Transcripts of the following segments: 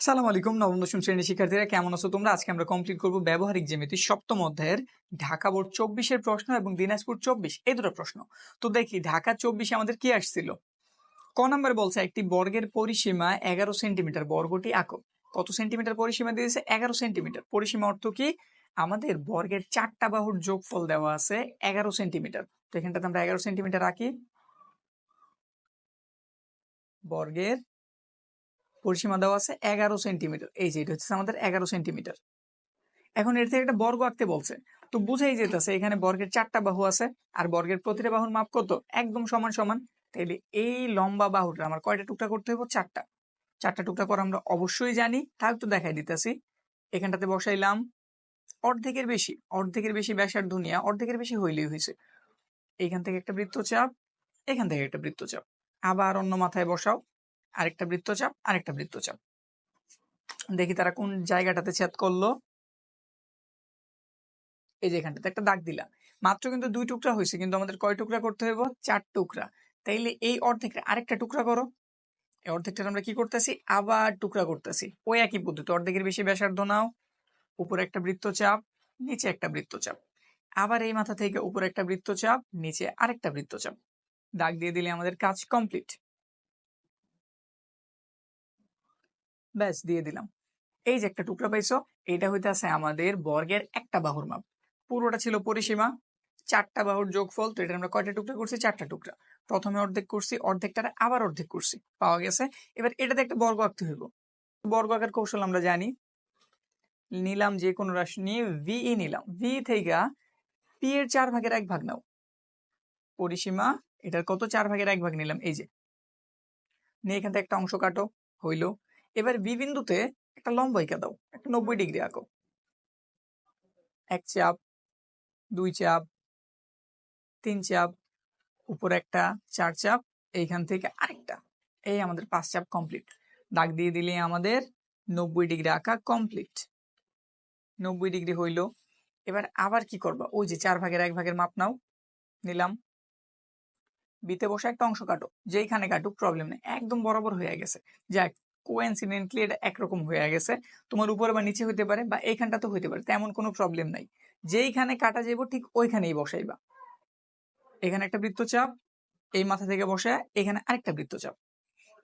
সালাম আলাইকুম, নবম, দশম শ্রেণির শিক্ষার্থীরা, কেমন আছো তোমরা? আজকে আমরা কমপ্লিট করব ব্যবহারিক জ্যামিতি সপ্তম অধ্যায়ের ঢাকা বোর্ড চব্বিশের প্রশ্ন এবং দিনাজপুর চব্বিশ, এই দুটো প্রশ্ন। তো দেখি, ঢাকা চব্বিশে আমাদের কি আসছিল? ক নাম্বার বলছে, একটি বর্গের পরিসীমা এগারো সেন্টিমিটার, বর্গটি আঁকো। কত সেন্টিমিটার পরিসীমা দিয়েছে? এগারো সেন্টিমিটার। পরিসীমা অর্থ কি? আমাদের বর্গের চারটা বাহুর যোগফল দেওয়া আছে এগারো সেন্টিমিটার। তো এখানটাতে আমরা এগারো সেন্টিমিটার আঁকি। বর্গের পরিসীমা দেওয়া আছে এগারো সেন্টিমিটার। এই যে, এটা হচ্ছে আমাদের এগারো সেন্টিমিটার। এখন এর থেকে একটা বর্গ আঁকতে বলছে। তো বুঝাই যেতেছে, এখানে বর্গের চারটা বাহু আছে, আর বর্গের প্রতিটা বাহুর মাপ কত? একদম সমান সমান। তাইলে এই লম্বা বাহুটা আমার কয়টা টুকরা করতে হবে চারটা। চারটা টুকরা করা আমরা অবশ্যই জানি। তা একটু দেখাই দিতেছি। এখানটাতে বসাইলাম, অর্ধেকের বেশি অর্ধেকের বেশি ব্যাসার দুনিয়া অর্ধেকের বেশি হইলেই হয়েছে। এখান থেকে একটা বৃত্তচাপ, এখান থেকে একটা বৃত্তচাপ। আবার অন্য মাথায় বসাও। আরেকটা বৃত্তচাপ আরেকটা বৃত্তচাপ। দেখি তারা কোন জায়গাটাতে ছেদ করল। এই যে এখানটাতে একটা দাগ দিলাম। মাত্র কিন্তু দুই টুকরা হয়েছে, কিন্তু আমাদের কয় টুকরা করতে হইব? চার টুকরা। তাইলে এই অর্ধেকটা আরেকটা টুকরা করো। এই অর্ধেকটা আমরা কি করতেছি? আবার টুকরা করতেছি। ওই একই পদ্ধতি, অর্ধেকের বেশি ব্যাসার্ধ নাও। উপরে একটা বৃত্তচাপ, নিচে একটা বৃত্তচাপ। আবার এই মাথা থেকে উপরে একটা বৃত্তচাপ, নিচে আরেকটা বৃত্তচাপ। দাগ দিয়ে দিলে আমাদের কাজ কমপ্লিট। ব্যাস, দিয়ে দিলাম। এই যে একটা টুকরা পাইছো এটা হইতে আছে আমাদের বর্গের একটা বাহুর মাপ। পুরোটা ছিল পরিসীমা, চারটা বাহুর যোগফল, তো এটা আমরা কয়টা টুকরা করছি? চারটা টুকরা। প্রথমে অর্ধেক করছি অর্ধেকটা আবার অর্ধেক করছি, পাওয়া গেছে। এবার এটাতে একটা বর্গ আঁকতে হইব। বর্গ আঁকার কৌশল আমরা জানি। নিলাম যে কোনো রাশি নিয়ে ভি ই নিলাম। ভি থেকে পি এর চার ভাগের এক ভাগ নাও। পরিসীমা, এটার কত? চার ভাগের এক ভাগ নিলাম। এই যে, নিয়ে এখান থেকে একটা অংশ কাটো, হইল। এবার বি বিন্দুতে একটা লম্ব এঁকে দাও, একটা নব্বই ডিগ্রি আঁকো। এক চাপ, দুই চাপ, তিন চাপ, উপরে একটা, চার চাপ, এইখান থেকে আরেকটা। এই আমাদের পাঁচ চাপ কমপ্লিট দাগ দিয়ে দিলে আমাদের নব্বই ডিগ্রি আঁকা কমপ্লিট নব্বই ডিগ্রি হইল। এবার আবার কি করবা? ওই যে চার ভাগের এক ভাগের মাপ নাও, নিলাম। বিতে বসে একটা অংশ কাটো, যেইখানে কাটুক প্রবলেম নেই। একদম বরাবর হয়ে গেছে। যাক কোয়েন্সিডেন্টলি এটা একরকম হয়ে গেছে। তোমার উপরে বা নিচে হইতে পারে বা এইখানটা তো হইতে পারে, তেমন কোনো প্রবলেম নাই। যেইখানে কাটা যাব ঠিক ওইখানেই বসাইবা। এখানে একটা বৃত্তচাপ, এই মাথা থেকে বসে এখানে আরেকটা বৃত্তচাপ।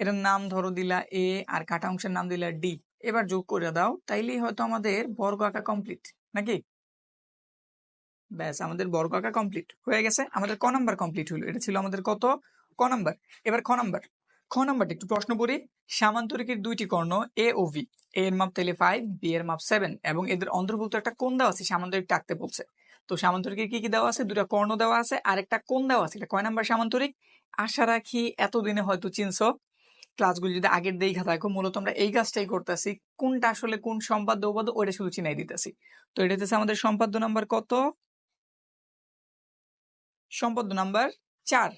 এটার নাম ধরো দিলা এ আর কাটা অংশের নাম দিলা ডি এবার যোগ করে দাও, তাইলেই হয়তো আমাদের বর্গ আঁকা কমপ্লিট নাকি? ব্যাস, আমাদের বর্গ আঁকা কমপ্লিট হয়ে গেছে। আমাদের ক নাম্বার কমপ্লিট হলো এটা ছিল আমাদের কত? ক নাম্বার এবার খ নাম্বার খ নাম্বারটা একটু প্রশ্ন পড়ি সামান্তরিকের দুইটি কর্ণ এ ও ভি এ এর মাপ তাইলে ফাইভ বি এর মাপ সেভেন এবং এদের অন্তর্ভুক্ত একটা কোণ দেওয়া আছে, সামান্তরিক টাকতে বলছে। তো সামান্তরিকের কি কি দেওয়া আছে? দুটা কর্ণ দেওয়া আছে আর একটা কোণ দেওয়া আছে। এটা কয় নাম্বার সামান্তরিক? আশা রাখি এতদিনে হয়তো চিনছো। ক্লাসগুলো যদি আগের দেখা থাকো, মূলত আমরা এই কাজটাই করতেছি, কোনটা আসলে কোন সম্পাদ্য উপাদ্য, ওইটা শুধু চিনাই দিতেছি। তো এটা হচ্ছে আমাদের সম্পাদ্য নাম্বার কত? সম্পাদ্য নাম্বার চার।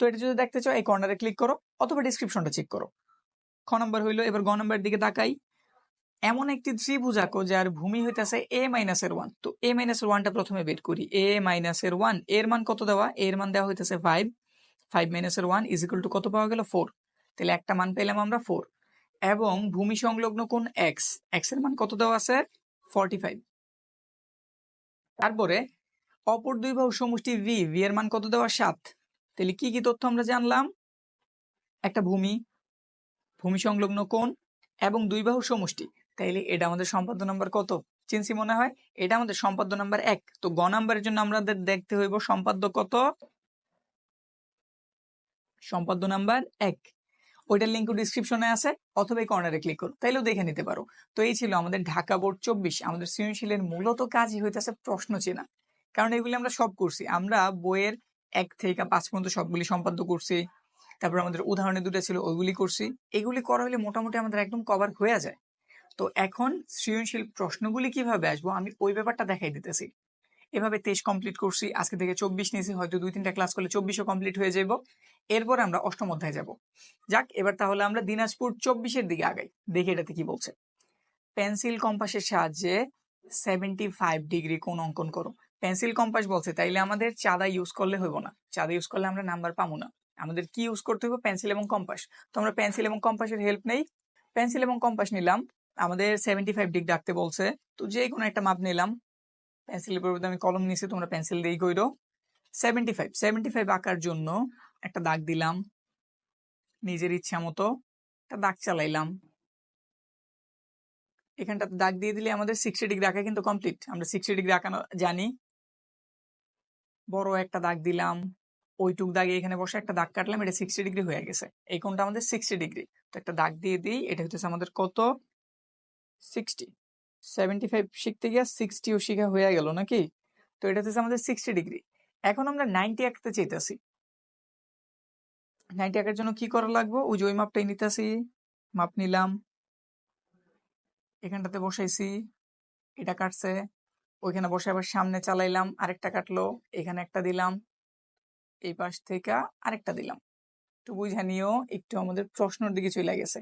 তো এটা যদি দেখতে চাও, এই কর্নারে ক্লিক করো অথবা ডিসক্রিপশনটা চেক করো। খ নম্বর হইল, এবার গ নম্বরের দিকে তাকাই। এমন একটি ত্রিভুজ আঁকো যার ভূমি হইতেছে এ মাইনাসের ওয়ান তো এ মাইনাস এর ওয়ানটা প্রথমে বের করি। এ মাইনাসের ওয়ানের মান কত দেওয়া? এর মান দেওয়া হইতেছে ফাইভ ফাইভ মাইনাস এর ওয়ান ইজ ইকুয়াল টু কত পাওয়া গেল? ফোর তাহলে একটা মান পেলাম আমরা ফোর এবং ভূমি সংলগ্ন কোন এক্স এক্সের মান কত দেওয়া আছে? ফর্টি ফাইভ তারপরে অপর দুই বাহু সমষ্টি ভি ভি এর মান কত দেওয়া? সাত। তাহলে কি কি তথ্য আমরা জানলাম? একটা ভূমি ভূমি সংলগ্ন কোণ এবং দুই বাহু সমষ্টি। তাইলে এটা আমাদের সম্পাদ্য নাম্বার কত? চিনসি মনে হয়? এটা আমাদের সম্পাদ্য নাম্বার এক। তো গ নাম্বারের জন্য আমাদের দেখতে হইব সম্পাদ্য কত? সম্পাদ্য নাম্বার এক। ওইটার লিঙ্ক ডিসক্রিপশনে আছে, অথবা এই কর্নারে ক্লিক করো। তাইলেও দেখে নিতে পারো। তো এই ছিল আমাদের ঢাকা বোর্ড চব্বিশ। আমাদের সৃজনশীলের মূলত কাজই হইতেছে প্রশ্ন চেনা। কারণ এগুলি আমরা সব করছি। আমরা বইয়ের এক থেকে পাঁচ পর্যন্ত সবগুলি সম্পাদ্য করছি। তারপর আমাদের উদাহরণে দুটো ছিল, ওইগুলি করছি। এগুলি করা হলে মোটামুটি আমাদের একদম কভার হয়ে যায়। তো এখন সৃজনশীল প্রশ্নগুলি কীভাবে আসব আমি ওই ব্যাপারটা দেখাই দিতেছি। এভাবে তেইশ কমপ্লিট করছি, আজকে থেকে চব্বিশ নিয়েছি, হয়তো দুই তিনটা ক্লাস করলে চব্বিশও কমপ্লিট হয়ে যাব এরপর আমরা অষ্টম অধ্যায় যাব। যাক, এবার তাহলে আমরা দিনাজপুর চব্বিশের দিকে আগাই, দেখি এটাতে কি বলছে। পেন্সিল কম্পাসের সাহায্যে সেভেন্টি ফাইভ ডিগ্রি কোন অঙ্কন করো। পেন্সিল কম্পাস বলছে, তাইলে আমাদের চাঁদা ইউজ করলে হইব না। চাঁদা ইউজ করলে আমরা নাম্বার পাবো না। আমাদের কি ইউজ করতে হবে পেন্সিল এবং কম্পাস। তো আমরা পেন্সিল এবং কম্পাসের হেল্প নেই। পেন্সিল এবং কম্পাস নিলাম। আমাদের সেভেন্টি ফাইভ ডিগ্রি রাখতে বলছে। তো যে কোনো একটা মাপ নিলাম। পেন্সিলের পরিবর্তে আমি কলম নিয়েছি তোমরা পেন্সিল দিয়েই কইরো। সেভেন্টি ফাইভ সেভেন্টি ফাইভ আঁকার জন্য একটা দাগ দিলাম। নিজের ইচ্ছা মতো একটা দাগ চালাইলাম। এখানটাতে দাগ দিয়ে দিলে আমাদের সিক্সটি ডিগ্রি আঁকা কিন্তু কমপ্লিট আমরা সিক্সটি ডিগ্রি আঁকানো জানি। বড় একটা দাগ দিলাম, ওইটুক দাগে এখানে বসে একটা দাগ কাটলাম, এটা সিক্সটি ডিগ্রি হয়ে গেছে। এই কোণটা আমাদের সিক্সটি ডিগ্রি তো একটা দাগ দিয়ে দিই, এটা হচ্ছে আমাদের কত? সিক্সটি সেভেন্টি ফাইভ শিখতে গিয়ে সিক্সটিও শিখা হয়ে গেল নাকি? তো এটা হচ্ছে আমাদের সিক্সটি ডিগ্রি এখন আমরা নাইনটি আঁকতে চাইতেছি। নাইনটি আঁকার জন্য কি করা লাগবে? ওই যে ওই মাপটাই নিতেছি। মাপ নিলাম। এখানটাতে বসাইছি। এটা কাটছে। ওইখানে বসে আবার সামনে চালাইলাম, আরেকটা কাটলো, এখানে একটা দিলাম, এই পাশ থেকে আরেকটা দিলাম। একটু বুঝা নিও, একটু আমাদের প্রশ্নের দিকে চলে গেছে।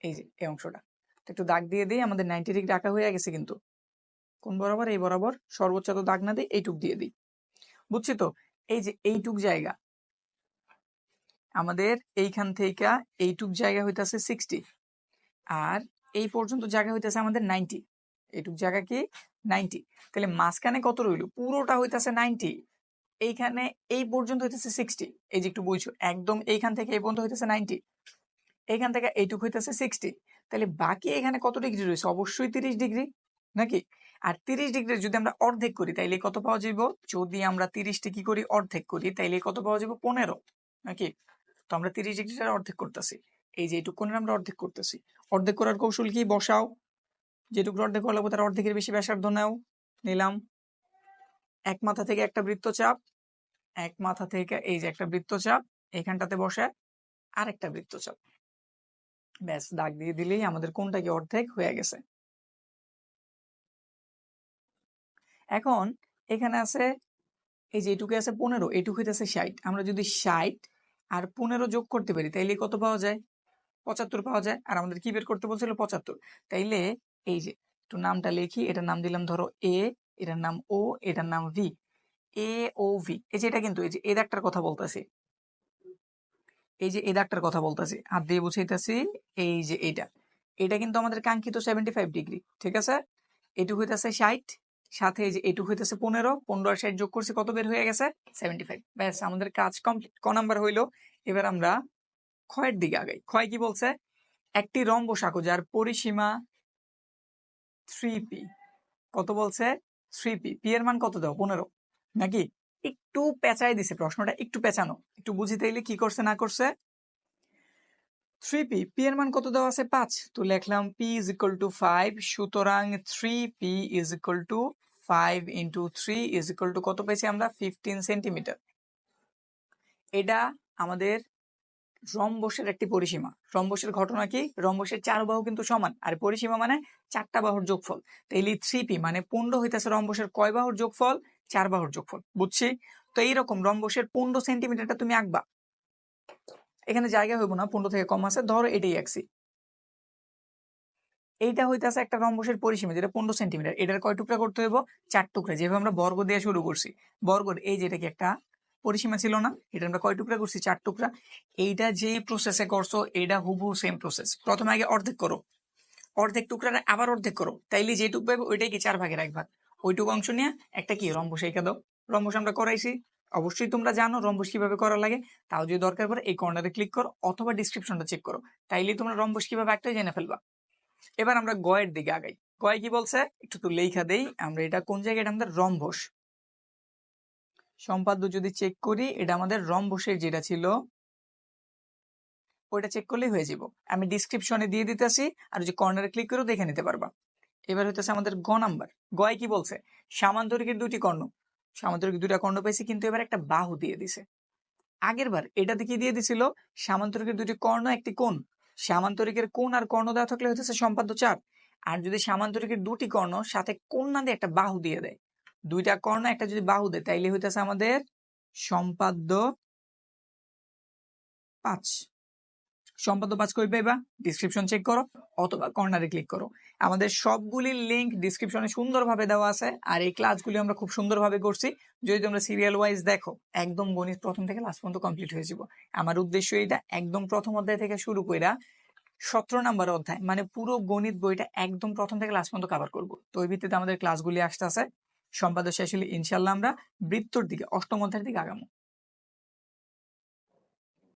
এই যে, এই অংশটা। একটু দাগ দিয়ে দিই, আমাদের নাইনটি ডিগ্রি আঁকা হয়ে গেছে কিন্তু। কোন বরাবর? এই বরাবর। সর্বোচ্চ তো দাগ না দিই এইটুক দিয়ে দিই। বুঝছি তো? এই যে, এইটুক জায়গা। আমাদের এইখান থেকে এইটুক জায়গা হইতেছে সিক্সটি আর এই পর্যন্ত জায়গা হইতেছে আমাদের নাইনটি এইটুক জায়গা কি? নাইনটি। তাহলে মাঝখানে কত রইল? পুরোটা হইতেছে নাইনটি। এইখানে এই পর্যন্ত হইতেছে সিক্সটি। এই যে একটু বুঝছ, একদম এইখান থেকে এই পর্যন্ত হইতেছে নাইনটি। এইখান থেকে এইটুক হইতেছে সিক্সটি। তাহলে বাকি এখানে কত ডিগ্রি রয়েছে? অবশ্যই তিরিশ ডিগ্রি, নাকি? আর তিরিশ ডিগ্রি যদি আমরা অর্ধেক করি, তাইলে কত পাওয়া যাইব? যদি আমরা তিরিশটি কি করি? অর্ধেক করি, তাইলে কত পাওয়া যাবে পনেরো, নাকি? তো আমরা তিরিশ ডিগ্রিটার অর্ধেক করতেছি। এই যে এইটুকু আমরা অর্ধেক করতেছি। অর্ধেক করার কৌশল কি? বসাও। যেটুকু অর্ধেক লাগবে, তার অর্ধেকের বেশি ব্যাসার্ধ নাও। নিলাম। এক মাথা থেকে একটা বৃত্তচাপ। এক মাথা থেকে এই যে একটা বৃত্তচাপ, এখানটাতে বসে আর একটা বৃত্তচাপ। ব্যাস, দাগ দিয়ে দিলেই আমাদের কোনটা কি অর্ধেক হয়ে গেছে। এখন এখানে আছে, এই যে এইটুকু আছে পনেরো এইটুকু আছে ষাট। আমরা যদি ষাট আর পনেরো যোগ করতে পারি, তাইলে কত পাওয়া যায়? পঁচাত্তর পাওয়া যায়। আর আমাদের কি বের করতে বলছিল? পঁচাত্তর। তাইলে এই যে, একটু নামটা লিখি, এটার নাম দিলাম ধরো এ এটার নাম ও এটার নাম ভি এ ও ভি এই যে এটা কিন্তু, এই যে এ দাগটার কথা বলতেছি। এই যে এ দাগটার কথা বলতেছি, হাত দিয়ে বুঝাইতেছি, এই যে এটা এটা কিন্তু আমাদের কাঙ্ক্ষিত সেভেন্টি ফাইভ ডিগ্রি ঠিক আছে? এটুকু হইতেছে ষাট, সাথে যে এটুকু হইতেছে পনেরো পনেরো আর ষাট যোগ করছি কত বের হয়ে গেছে? সেভেন্টি ফাইভ ব্যাস, আমাদের কাজ কমপ্লিট। ক নাম্বার হইল, এবার আমরা ক্ষয়ের দিকে আগাই। ক্ষয় কি বলছে? একটি রম্বস আঁকো যার পরিসীমা থ্রি পি কত বলছে? থ্রি পি পি এর মান কত দাও? পনেরো। নাকি? একটু পেঁচাই দিছে, প্রশ্নটা একটু পেঁচানো। একটু বুঝিতে এলে কি করছে, না করছে? থ্রি পি পি এর মান কত দেওয়া আছে? পাঁচ। তো লিখলাম P is equal to five সুতরাং three P is equal to five into three is equal to কত পেয়েছি আমরা? ফিফটিন সেন্টিমিটার এটা আমাদের রম্বসের একটি পরিসীমা। রম্বসের ঘটনা কি? রম্বসের চার বাহু কিন্তু সমান। আর পরিসীমা মানে চারটা বাহুর যোগফল। তাইলে থ্রি পি মানে পনেরো হইতেছে রম্বসের কয় বাহুর যোগফল? চার বাহুর যোগফল। বুঝছি? তো এইরকম রম্বসের পনেরো সেন্টিমিটারটা তুমি আঁকবা। এখানে জায়গা হইব না পনেরো থেকে কম আছে। ধরো এটাই আঁকছি। এইটা হইতেছে একটা রম্বসের পরিসীমা, যেটা পনেরো সেন্টিমিটার। এটার কয় টুকরা করতে হইব? চার টুকরা, যেভাবে আমরা বর্গ দিয়ে শুরু করছি। বর্গর এই যেটা কি একটা পরিসীমা ছিল না, এটা আমরা কয় টুকরা করছি? চার টুকরা। এইটা যে প্রসেসে করছ এটা হুবহু সেম প্রসেস প্রথমে আগে অর্ধেক করো। অর্ধেক টুকরা আবার অর্ধেক করো। তাইলে যেটুক পাইবে, ওইটাই কি চার ভাগের এক ভাগ? ওইটুকু অংশ নিয়ে একটা কি, রম্বস এঁকে দাও। রম্বস আমরা করাইছি। অবশ্যই তোমরা জানো রম্বস কীভাবে করা লাগে। তাও যদি দরকার পড়ে, এই কর্নারে ক্লিক করো অথবা ডিসক্রিপশনটা চেক করো। তাইলে তোমরা রম্বস কীভাবে একটাই জেনে ফেলবা। এবার আমরা গয়ের দিকে আগাই। গয় কি বলছে? একটু তো লেখা দেই। আমরা এটা কোন জায়গায় এটা আমাদের রম্বস? সম্পাদ্য যদি চেক করি, এটা আমাদের রম রম্বসের যেটা ছিল, ওইটা চেক করলেই হয়ে যাব আমি ডিসক্রিপশনে দিয়ে দিতেছি, আর যে কর্নারে ক্লিক করেও দেখে নিতে পারবা। এবার হইতেছে আমাদের গ নাম্বার গয় কি বলছে? সামান্তরিকের দুটি কর্ণ। সামান্তরিক দুটা কর্ণ পেয়েছি কিন্তু এবার একটা বাহু দিয়ে দিছে। আগের বার এটাতে কি দিয়ে দিছিল? সামান্তরিকের দুটি কর্ণ, একটি কোণ। সামান্তরিকের কোণ আর কর্ণ দেওয়া থাকলে হইতেছে সম্পাদ্য চার। আর যদি সামান্তরিকের দুটি কর্ণ সাথে কোণ না দিয়ে একটা বাহু দিয়ে দেয় দুইটা কর্ণ, একটা যদি বাহু দেয়, তাইলে হইতেছে আমাদের সম্পাদ্য পাঁচ। সম্পাদ্য পাঁচ কই পাইবা? ডিসক্রিপশন চেক করো অথবা কর্নারে ক্লিক করো। আমাদের সবগুলির লিংক ডিসক্রিপশনে সুন্দরভাবে দেওয়া আছে আর এই ক্লাসগুলি আমরা খুব সুন্দরভাবে করছি। যদি তোমরা সিরিয়াল ওয়াইজ দেখো, একদম গণিত প্রথম থেকে লাস্ট পর্যন্ত কমপ্লিট হয়ে যাব। আমার উদ্দেশ্য এটা একদম প্রথম অধ্যায় থেকে শুরু কইরা সতেরো নাম্বার অধ্যায় মানে পুরো গণিত বইটা একদম প্রথম থেকে লাস্ট পর্যন্ত কভার করব। তো ওই ভিত্তিতে আমাদের ক্লাসগুলি আসতে আছে সম্পাদক শেষ হলে ইনশাল্লাহ আমরা বৃত্তর দিকে অষ্টম অধ্যায়ের দিকে আগামো।